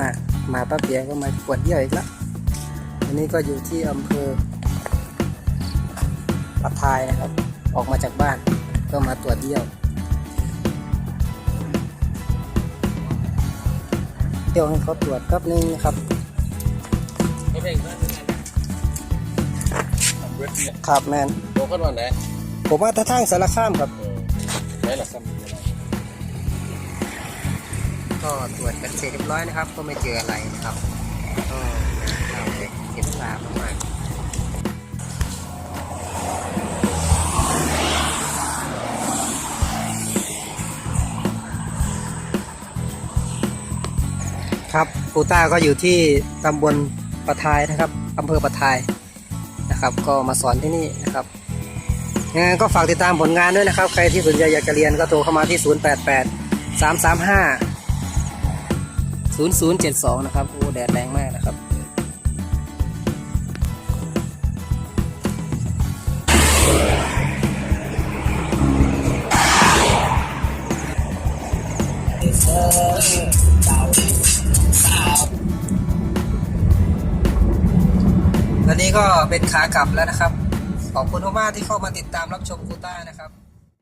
มาก มาแป๊บเดียวก็มาปวดเยี่ยวอีกแล้วอันนี้ก็อยู่ที่อำเภอปัททายนะครับ ออกมาจากบ้านก็มาตรวจเยี่ยวเที่ยวให้เขาตรวจแป๊บนึงนะครับไม่ได้ไม่ได้ทำเว็บเนี่ยครับแมนโตขึ้นวันไหนผมว่าถ้าทางสารคามครับเออไหนล่ะซ้ำนี่อะไร ก็ตรวจกันเสร็จเรียบร้อยนะครับ ก็ไม่เจออะไรนะครับก็เอาเด็กเสียเวลามากครับปูต้าก็อยู่ที่ตำบลปะทายนะครับอำเภอปะทายนะครับ ก็มาสอนที่นี่นะครับยังไงก็ฝากติดตามผลงานด้วยนะครับ ใครที่สนใจอยากจะเรียนก็โทรเข้ามาที่ 088 335 0072 นะครับ โอ้ แดดแรงมากนะครับ และนี่ก็เป็นขากลับแล้วนะครับ ขอบคุณมากที่เข้ามาติดตามรับชมกูต้านะครับ